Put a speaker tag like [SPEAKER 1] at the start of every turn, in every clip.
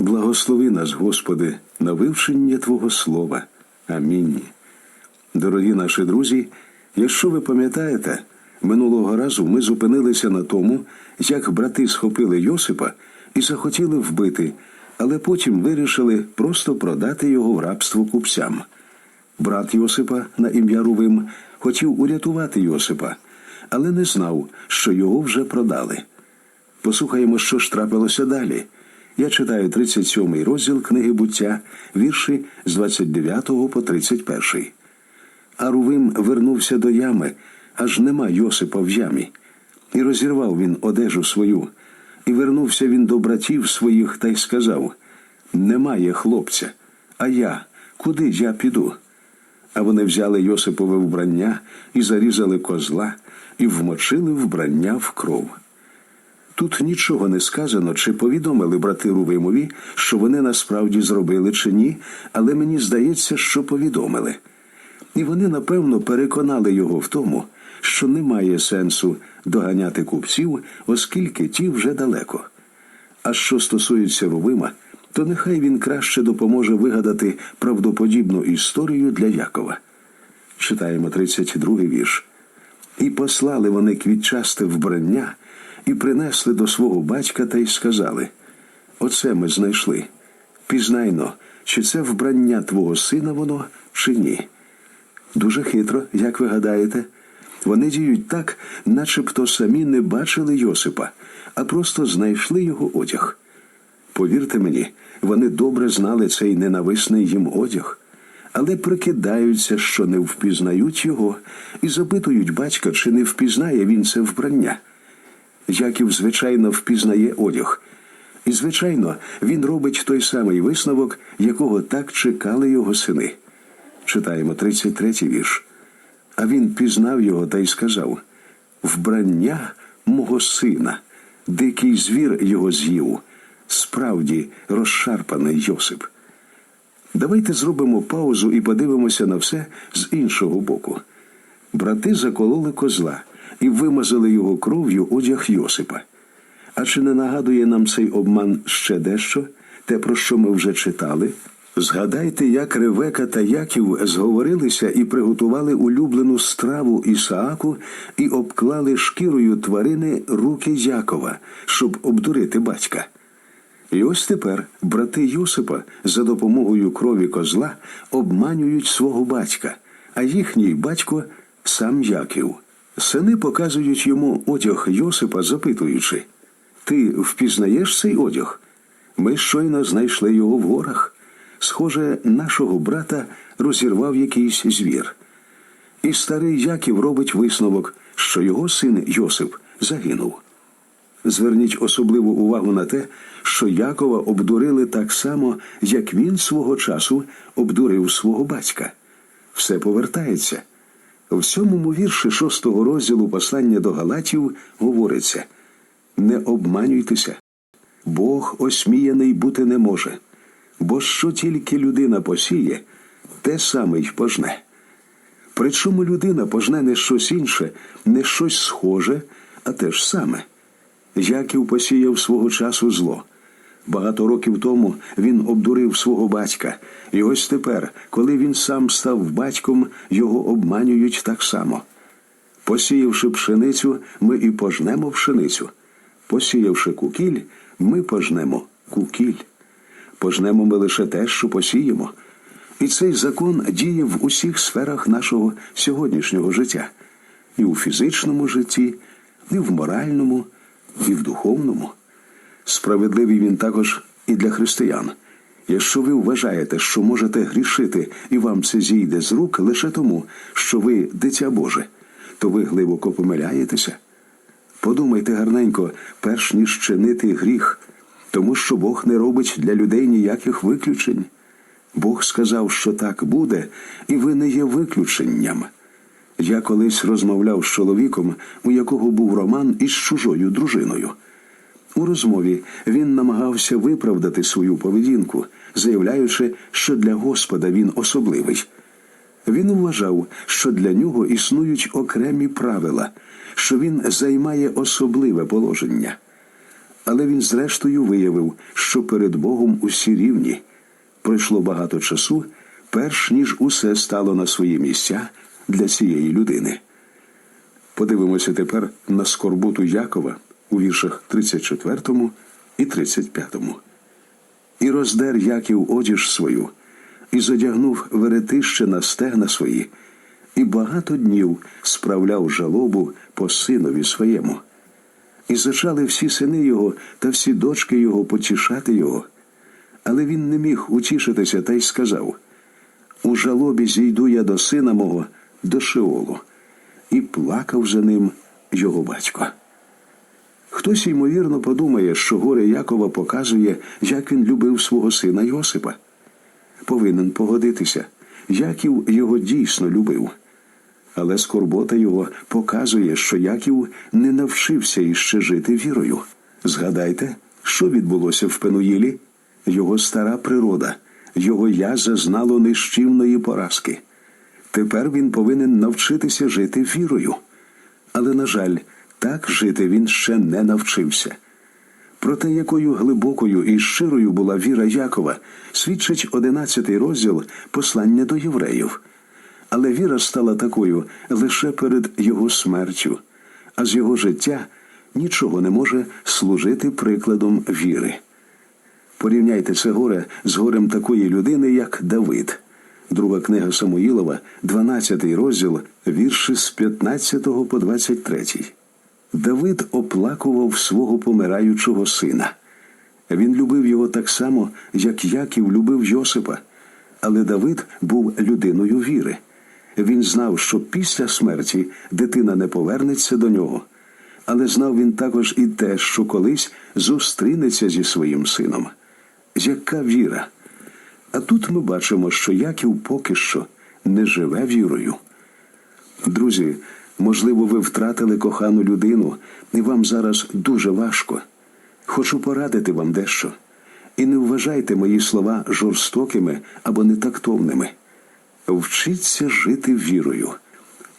[SPEAKER 1] Благослови нас, Господи, на вивчення Твого Слова. Амінь. Дорогі наші друзі, якщо ви пам'ятаєте, минулого разу ми зупинилися на тому, як брати схопили Йосипа і захотіли вбити, але потім вирішили просто продати його в рабство купцям. Брат Йосипа на ім'я Рувим хотів урятувати Йосипа, але не знав, що його вже продали. Послухаємо, що ж трапилося далі. Я читаю 37 розділ книги буття, вірші з 29 по 31. А Рувим вернувся до ями, аж нема Йосипа в ямі. І розірвав він одежу свою. І вернувся він до братів своїх та й сказав: Немає хлопця, а я, куди я піду? А вони взяли Йосипове вбрання і зарізали козла, і вмочили вбрання в кров. Тут нічого не сказано, чи повідомили брати Рувимові, що вони насправді зробили чи ні, але мені здається, що повідомили. І вони, напевно, переконали його в тому, що немає сенсу доганяти купців, оскільки ті вже далеко. А що стосується Рувима, то нехай він краще допоможе вигадати правдоподібну історію для Якова. Читаємо 32 вірш. І послали вони квітчасте вбрання і принесли до свого батька та й сказали: Оце ми знайшли. Пізнайно, чи це вбрання твого сина воно, чи ні. Дуже хитро, як ви гадаєте. Вони діють так, начебто самі не бачили Йосипа, а просто знайшли його одяг. Повірте мені, вони добре знали цей ненависний їм одяг, але прикидаються, що не впізнають його, і запитують батька, чи не впізнає він це вбрання. Яків, звичайно, впізнає одяг. І, звичайно, він робить той самий висновок, якого так чекали його сини. Читаємо 33-й вірш. А він пізнав його та й сказав: Вбрання мого сина, дикий звір його з'їв, справді розшарпаний Йосип. Давайте зробимо паузу і подивимося на все з іншого боку. Брати закололи козла і вимазали його кров'ю одяг Йосипа. А чи не нагадує нам цей обман ще дещо, те, про що ми вже читали? Згадайте, як Ревека та Яків зговорилися і приготували улюблену страву Ісааку і обклали шкірою тварини руки Якова, щоб обдурити батька. І ось тепер брати Йосипа за допомогою крові козла обманюють свого батька, а їхній батько сам Яків. Сини показують йому одяг Йосипа, запитуючи Ти впізнаєш цей одяг? Ми щойно знайшли його в горах. Схоже, нашого брата розірвав якийсь звір. І старий Яків робить висновок, що його син Йосип загинув. Зверніть особливу увагу на те, що Якова обдурили так само, як він свого часу обдурив свого батька. Все повертається. В сьомому вірші шостого розділу послання до Галатів говориться Не обманюйтеся, Бог осміяний бути не може, бо що тільки людина посіє, те саме й пожне. Причому людина пожне не щось інше, не щось схоже, а те ж саме. Яків посіяв свого часу зло. Багато років тому він обдурив свого батька, і ось тепер, коли він сам став батьком, його обманюють так само. Посіявши пшеницю, ми і пожнемо пшеницю. Посіявши кукіль, ми пожнемо кукіль. Пожнемо ми лише те, що посіємо. І цей закон діє в усіх сферах нашого сьогоднішнього життя і у фізичному житті, і в моральному, і в духовному. Справедливий він також і для християн. Якщо ви вважаєте, що можете грішити, і вам це зійде з рук лише тому, що ви дитя Боже, то ви глибоко помиляєтеся. Подумайте гарненько, перш ніж чинити гріх, тому що Бог не робить для людей ніяких виключень. Бог сказав, що так буде, і ви не є виключенням. Я колись розмовляв з чоловіком, у якого був роман із чужою дружиною. У розмові він намагався виправдати свою поведінку, заявляючи, що для Господа він особливий. Він вважав, що для нього існують окремі правила, що він займає особливе положення. Але він зрештою виявив, що перед Богом усі рівні. Пройшло багато часу, перш ніж усе стало на свої місця для цієї людини. Подивимося тепер на скорботу Якова у віршах 34 і 35. І роздер Яків одіж свою, і задягнув веретище на стегна свої, і багато днів справляв жалобу по синові своєму. І зачали всі сини його та всі дочки його потішати його. Але він не міг утішитися та й сказав: У жалобі зійду я до сина мого, до Шеолу, і плакав за ним його батько. Хтось, ймовірно, подумає, що горе Якова показує, як він любив свого сина Йосипа. Повинен погодитися, Яків його дійсно любив. Але скорбота його показує, що Яків не навчився іще жити вірою. Згадайте, що відбулося в Пенуїлі? Його стара природа, його я зазнало нищівної поразки. Тепер він повинен навчитися жити вірою. Але, на жаль, так жити він ще не навчився. Про те, якою глибокою і щирою була віра Якова, свідчить одинадцятий розділ послання до євреїв. Але віра стала такою лише перед його смертю, а з його життя нічого не може служити прикладом віри. Порівняйте це горе з горем такої людини, як Давид. Друга книга Самуїлова, 12 розділ, вірші з 15 по 23. Давид оплакував свого помираючого сина. Він любив його так само, як Яків любив Йосипа. Але Давид був людиною віри. Він знав, що після смерті дитина не повернеться до нього. Але знав він також і те, що колись зустрінеться зі своїм сином. Яка віра? А тут ми бачимо, що Яків поки що не живе вірою. Друзі, можливо, ви втратили кохану людину, і вам зараз дуже важко. Хочу порадити вам дещо. І не вважайте мої слова жорстокими або нетактовними. Вчіться жити вірою.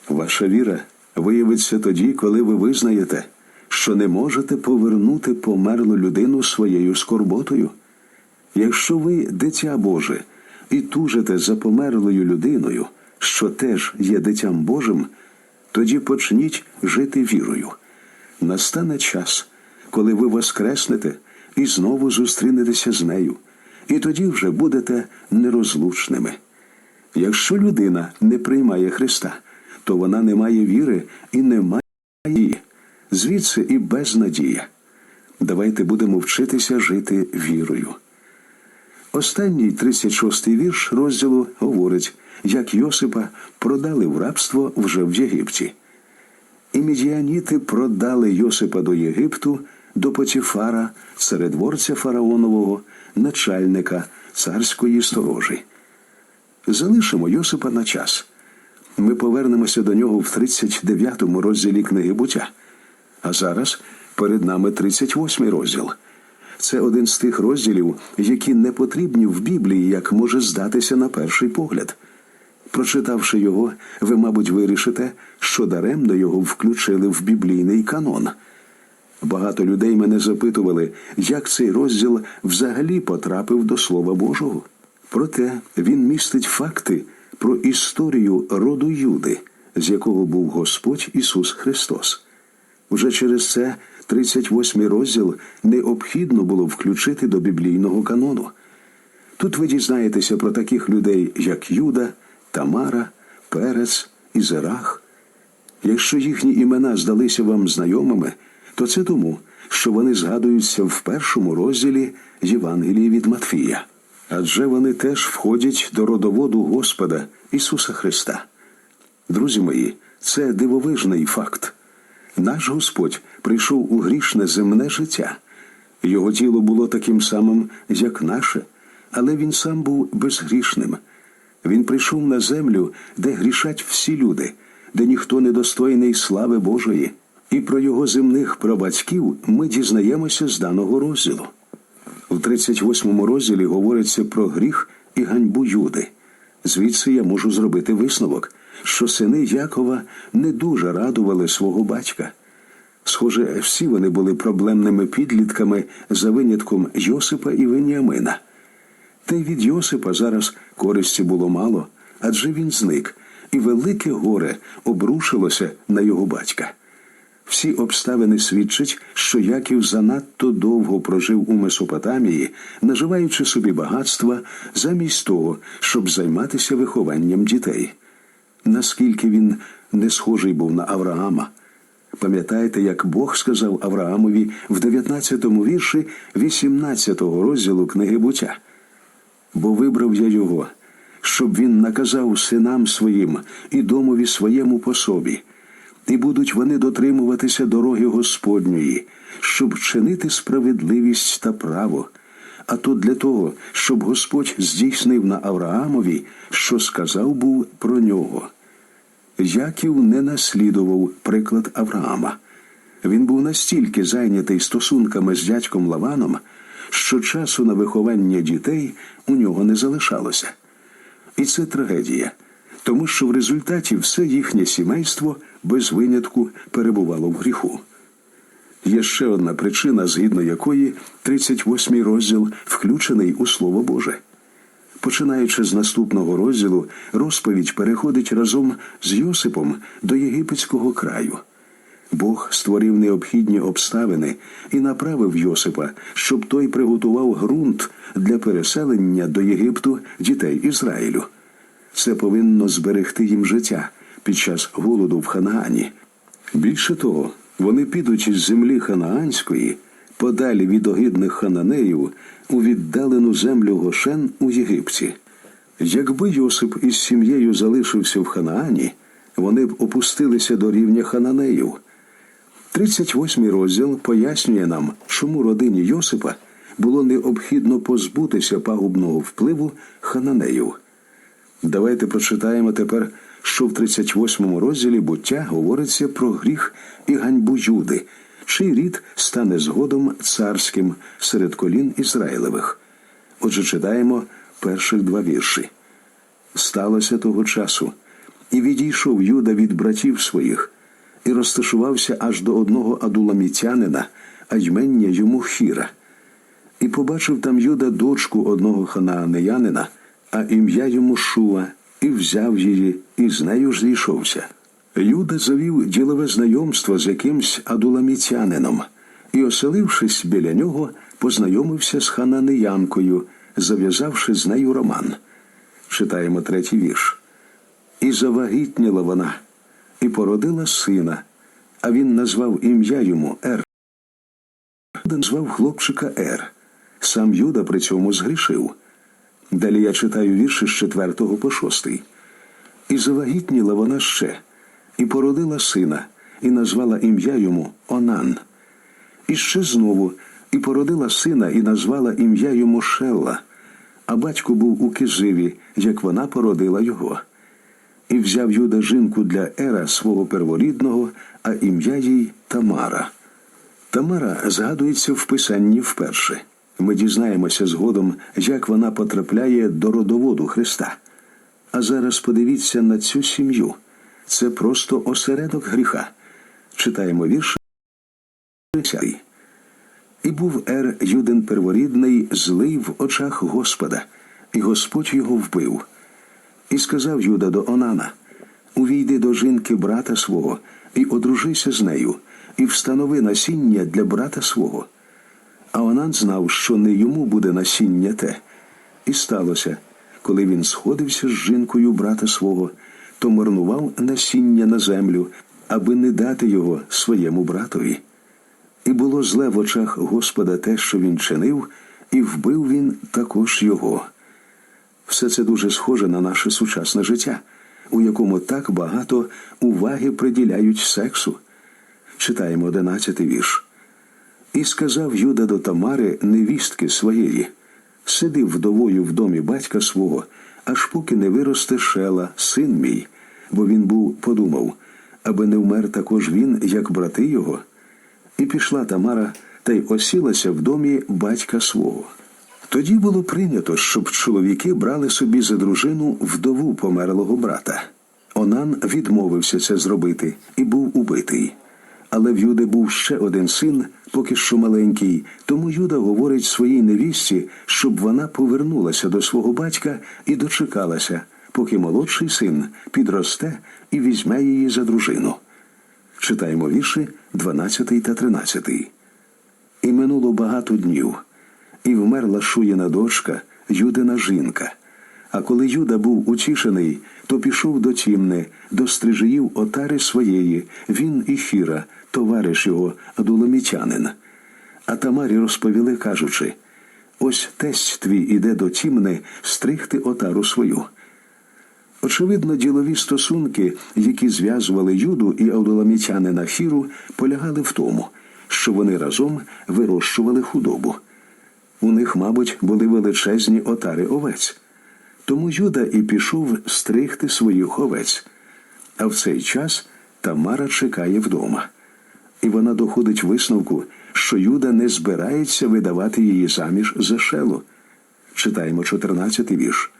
[SPEAKER 1] Ваша віра виявиться тоді, коли ви визнаєте, що не можете повернути померлу людину своєю скорботою. Якщо ви дитя Боже і тужите за померлою людиною, що теж є дитям Божим, тоді почніть жити вірою. Настане час, коли ви воскреснете і знову зустрінетеся з нею, і тоді вже будете нерозлучними. Якщо людина не приймає Христа, то вона не має віри і не має її. Звідси і безнадія. Давайте будемо вчитися жити вірою. Останній 36-й вірш розділу говорить, як Йосипа продали в рабство вже в Єгипті. І мідіаніти продали Йосипа до Єгипту, до Потіфара, царедворця фараонового, начальника царської сторожі. Залишимо Йосипа на час. Ми повернемося до нього в 39-му розділі книги буття. А зараз перед нами 38-й розділ. Це один з тих розділів, які не потрібні в Біблії, як може здатися на перший погляд. Прочитавши його, ви, мабуть, вирішите, що даремно його включили в біблійний канон. Багато людей мене запитували, як цей розділ взагалі потрапив до Слова Божого. Проте він містить факти про історію роду Юди, з якого був Господь Ісус Христос. Уже через це 38-й розділ необхідно було включити до біблійного канону. Тут ви дізнаєтеся про таких людей, як Юда, Тамара, Перец і Зерах. Якщо їхні імена здалися вам знайомими, то це тому, що вони згадуються в першому розділі Євангелії від Матфія. Адже вони теж входять до родоводу Господа Ісуса Христа. Друзі мої, це дивовижний факт. Наш Господь прийшов у грішне земне життя. Його тіло було таким самим, як наше, але він сам був безгрішним. Він прийшов на землю, де грішать всі люди, де ніхто не достойний слави Божої. І про його земних прабатьків ми дізнаємося з даного розділу. У 38 розділі говориться про гріх і ганьбу Юди. Звідси я можу зробити висновок, що сини Якова не дуже радували свого батька. Схоже, всі вони були проблемними підлітками за винятком Йосипа і Веніамина. Та й від Йосипа зараз користі було мало, адже він зник, і велике горе обрушилося на його батька. Всі обставини свідчать, що Яків занадто довго прожив у Месопотамії, наживаючи собі багатства замість того, щоб займатися вихованням дітей. Наскільки він не схожий був на Авраама. Пам'ятаєте, як Бог сказав Авраамові в 19-му вірші 18-го розділу книги буття? Бо вибрав я його, щоб він наказав синам своїм і домові своєму по собі, і будуть вони дотримуватися дороги Господньої, щоб чинити справедливість та право. А то для того, щоб Господь здійснив на Авраамові, що сказав був про нього. Яків не наслідував приклад Авраама. Він був настільки зайнятий стосунками з дядьком Лаваном, що часу на виховання дітей у нього не залишалося. І це трагедія, тому що в результаті все їхнє сімейство без винятку перебувало в гріху. Є ще одна причина, згідно якої 38-й розділ включений у Слово Боже. Починаючи з наступного розділу, розповідь переходить разом з Йосипом до єгипетського краю. Бог створив необхідні обставини і направив Йосипа, щоб той приготував ґрунт для переселення до Єгипту дітей Ізраїлю. Це повинно зберегти їм життя під час голоду в Ханаані. Більше того, вони підуть із землі Ханаанської, подалі від огидних хананеїв, у віддалену землю Гошен у Єгипті. Якби Йосип із сім'єю залишився в Ханаані, вони б опустилися до рівня хананеїв. 38-й розділ пояснює нам, чому родині Йосипа було необхідно позбутися пагубного впливу хананеїв. Давайте прочитаємо тепер, що в 38-му розділі буття говориться про гріх і ганьбу Юди, чий рід стане згодом царським серед колін Ізраїлевих. Отже, читаємо перших два вірші. Сталося того часу, і відійшов Юда від братів своїх, і розташувався аж до одного адуламітянина, а ймення йому хіра. І побачив там Юда дочку одного ханаанеянина, а ім'я йому Шуа, і взяв її, і з нею ж зійшовся. Юда завів ділове знайомство з якимсь адуламітянином, і, оселившись біля нього, познайомився з хананеянкою, зав'язавши з нею роман. Читаємо третій вірш. І завагітніла вона, і породила сина, а він назвав ім'я йому Ер. Юда назвав хлопчика Ер. Сам Юда при цьому згрішив. Далі я читаю вірші з 4 по 6. І завагітніла вона ще, і породила сина, і назвала ім'я йому Онан. І ще знову, і породила сина, і назвала ім'я йому Шелла, а батько був у Кизиві, як вона породила його. І взяв Юда жінку для Ера свого перворідного, а ім'я їй Тамара. Тамара згадується в писанні вперше. Ми дізнаємося згодом, як вона потрапляє до родоводу Христа. А зараз подивіться на цю сім'ю. Це просто осередок гріха. Читаємо вірш. І був Ер Юден перворідний злий в очах Господа, і Господь його вбив. І сказав Юда до Онана: Увійди до жінки брата свого, і одружися з нею, і встанови насіння для брата свого. А Онан знав, що не йому буде насіння те. І сталося, коли він сходився з жінкою брата свого, то марнував насіння на землю, аби не дати його своєму братові. І було зле в очах Господа те, що він чинив, і вбив він також його. Все це дуже схоже на наше сучасне життя, у якому так багато уваги приділяють сексу. Читаємо одинадцятий вірш. І сказав Юда до Тамари, невістки своєї, сиди вдовою в домі батька свого, аж поки не виросте шела, син мій, бо він був подумав, аби не вмер також він, як брати його. І пішла Тамара та й осілася в домі батька свого. Тоді було прийнято, щоб чоловіки брали собі за дружину вдову померлого брата. Онан відмовився це зробити і був убитий. Але в Юди був ще один син, поки що маленький, тому Юда говорить своїй невісті, щоб вона повернулася до свого батька і дочекалася, поки молодший син підросте і візьме її за дружину. Читаємо вірші 12 та 13. І минуло багато днів, і вмерла Шуєна дочка, Юдина жінка. А коли Юда був утішений, то пішов до Тімни, до стрижиїв отари своєї, він і Хіра, товариш його, адуламітянин. А Тамарі розповіли, кажучи: ось тесть твій іде до Тімни стригти отару свою. Очевидно, ділові стосунки, які зв'язували Юду і Авдоламітянина Хіру, полягали в тому, що вони разом вирощували худобу. У них, мабуть, були величезні отари овець. Тому Юда і пішов стригти своїх овець. А в цей час Тамара чекає вдома. І вона доходить висновку, що Юда не збирається видавати її заміж за шелу. Читаємо 14 вірш.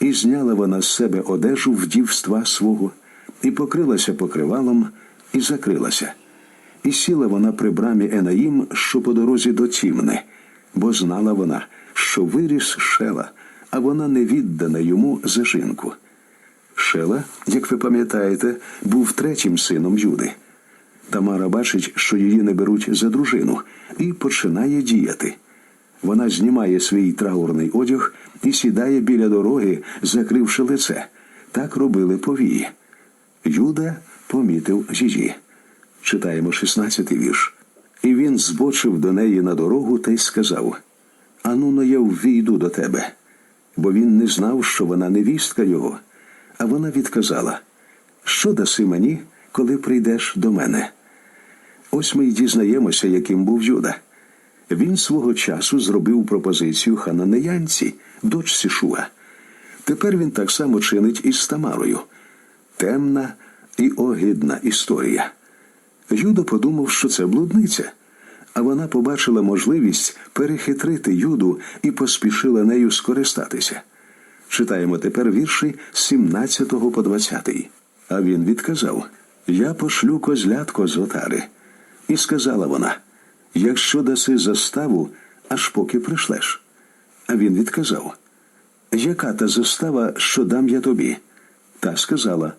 [SPEAKER 1] І зняла вона з себе одежу вдівства свого, і покрилася покривалом, і закрилася. І сіла вона при брамі Енаїм, що по дорозі до Тімни, бо знала вона, що виріс шела, а вона не віддана йому за жінку. Шела, як ви пам'ятаєте, був третім сином Юди. Тамара бачить, що її не беруть за дружину, і починає діяти. Вона знімає свій траурний одяг і сідає біля дороги, закривши лице. Так робили повії. Юда помітив її. Читаємо 16-й вірш. І він збочив до неї на дорогу та й сказав: Ану, но я ввійду до тебе. Бо він не знав, що вона невістка його. А вона відказала: Що даси мені, коли прийдеш до мене? Ось ми й дізнаємося, яким був Юда. Він свого часу зробив пропозицію хананеянці, дочці Шуа. Тепер він так само чинить із Тамарою. Темна і огидна історія. Юда подумав, що це блудниця, а вона побачила можливість перехитрити Юду і поспішила нею скористатися. Читаємо тепер вірші з 17 по 20. А він відказав: Я пошлю козлятко з отари. І сказала вона: Якщо даси заставу, аж поки прийшлеш. А він відказав: Яка та застава, що дам я тобі? Та сказала: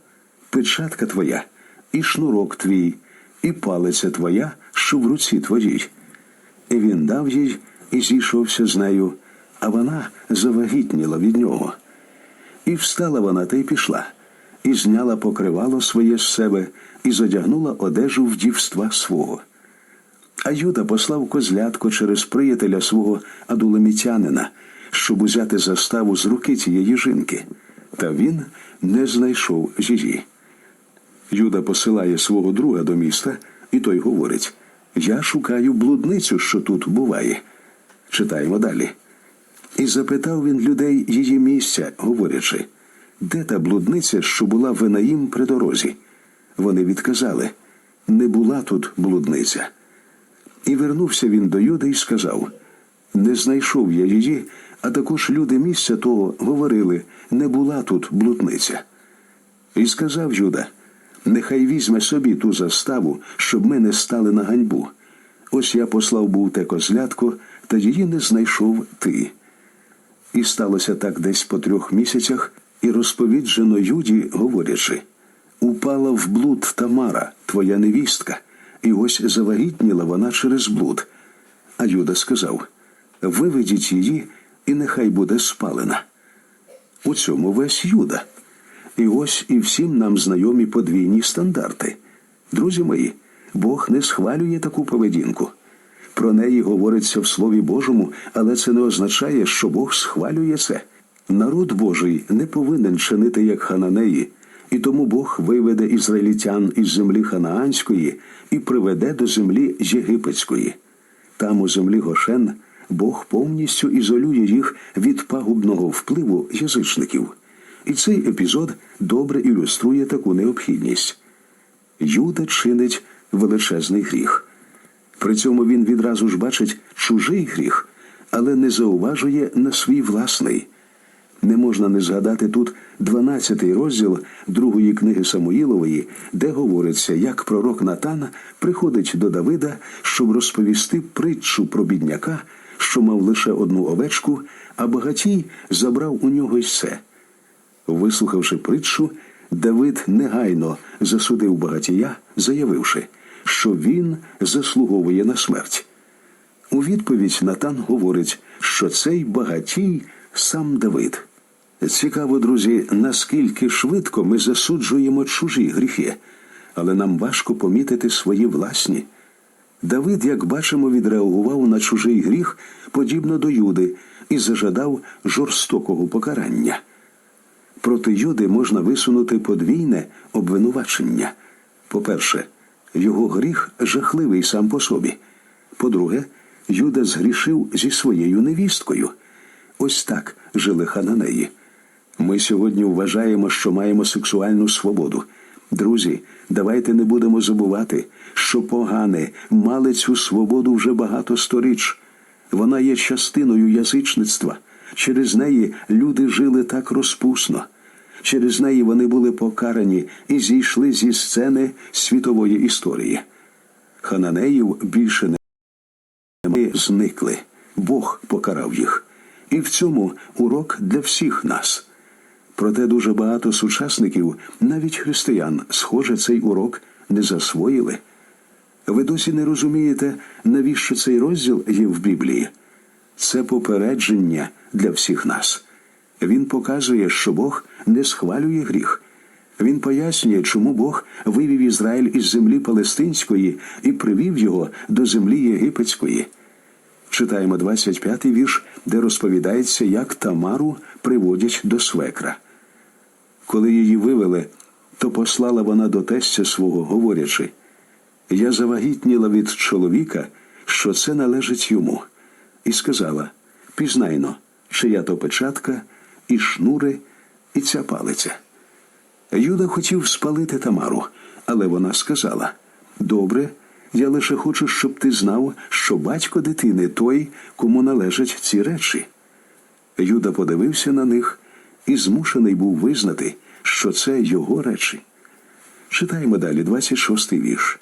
[SPEAKER 1] Печатка твоя, і шнурок твій, і палиця твоя, що в руці твоїй. І він дав їй і зійшовся з нею, а вона завагітніла від нього. І встала вона та й пішла, і зняла покривало своє з себе, і задягнула одежу вдівства свого. А Юда послав козлятко через приятеля свого адулемітянина, щоб узяти заставу з руки цієї жінки, та він не знайшов її. Юда посилає свого друга до міста, і той говорить: Я шукаю блудницю, що тут буває. Читаємо далі. І запитав він людей її місця, говорячи, де та блудниця, що була в Енаїм при дорозі? Вони відказали: Не була тут блудниця. І вернувся він до Юда і сказав: Не знайшов я її, а також люди місця того говорили, не була тут блудниця. І сказав Юда: Нехай візьме собі ту заставу, щоб ми не стали на ганьбу. Ось я послав був те козлятко, та її не знайшов ти. І сталося так десь по трьох місяцях, і розповіджено Юді, говорячи: Упала в блуд Тамара, твоя невістка, і ось завагітніла вона через блуд. А Юда сказав: Виведіть її, і нехай буде спалена. У цьому весь Юда. І ось і всім нам знайомі подвійні стандарти. Друзі мої, Бог не схвалює таку поведінку. Про неї говориться в Слові Божому, але це не означає, що Бог схвалює це. Народ Божий не повинен чинити як хананеї, і тому Бог виведе ізраїльтян із землі ханаанської і приведе до землі єгипетської. Там, у землі Гошен, Бог повністю ізолює їх від пагубного впливу язичників. І цей епізод добре ілюструє таку необхідність. Юда чинить величезний гріх. При цьому він відразу ж бачить чужий гріх, але не зауважує на свій власний. Не можна не згадати тут 12 розділ другої книги Самуїлової, де говориться, як пророк Натан приходить до Давида, щоб розповісти притчу про бідняка, що мав лише одну овечку, а багатій забрав у нього й все. Вислухавши притчу, Давид негайно засудив багатія, заявивши, що він заслуговує на смерть. У відповідь Натан говорить, що цей багатій сам Давид. Цікаво, друзі, наскільки швидко ми засуджуємо чужі гріхи, але нам важко помітити свої власні. Давид, як бачимо, відреагував на чужий гріх подібно до Юди і зажадав жорстокого покарання. Проти Юди можна висунути подвійне обвинувачення. По-перше, його гріх жахливий сам по собі. По-друге, Юда згрішив зі своєю невісткою. Ось так жили хананеї. Ми сьогодні вважаємо, що маємо сексуальну свободу. Друзі, давайте не будемо забувати, що погане мали цю свободу вже багато сторіч. Вона є частиною язичництва. Через неї люди жили так розпусно. Через неї вони були покарані і зійшли зі сцени світової історії. Хананеїв більше не зникли. Бог покарав їх. І в цьому урок для всіх нас. Проте дуже багато сучасників, навіть християн, схоже, цей урок не засвоїли. Ви досі не розумієте, навіщо цей розділ є в Біблії? Це попередження для всіх нас. Він показує, що Бог не схвалює гріх. Він пояснює, чому Бог вивів Ізраїль із землі Палестинської і привів його до землі єгипетської. Читаємо 25-й вірш, де розповідається, як Тамару приводять до свекра. Коли її вивели, то послала вона до тестя свого, говорячи: Я завагітніла від чоловіка, що це належить йому, і сказала: Пізнайно, чия то печатка, і шнури, і ця палиця. Юда хотів спалити Тамару, але вона сказала: Добре, я лише хочу, щоб ти знав, що батько дитини той, кому належать ці речі. Юда подивився на них і змушений був визнати, що це його речі. Читаємо далі 26-й вірш.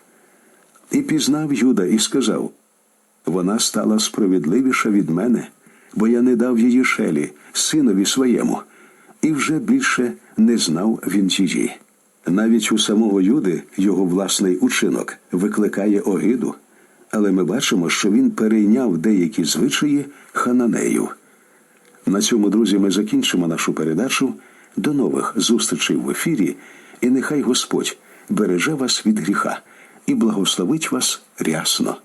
[SPEAKER 1] І пізнав Юда і сказав: Вона стала справедливіша від мене, бо я не дав її шелі, синові своєму, і вже більше не знав він її. Навіть у самого Юди його власний учинок викликає огиду, але ми бачимо, що він перейняв деякі звичаї хананею. На цьому, друзі, ми закінчимо нашу передачу. До нових зустрічей в ефірі, і нехай Господь береже вас від гріха і благословить вас рясно.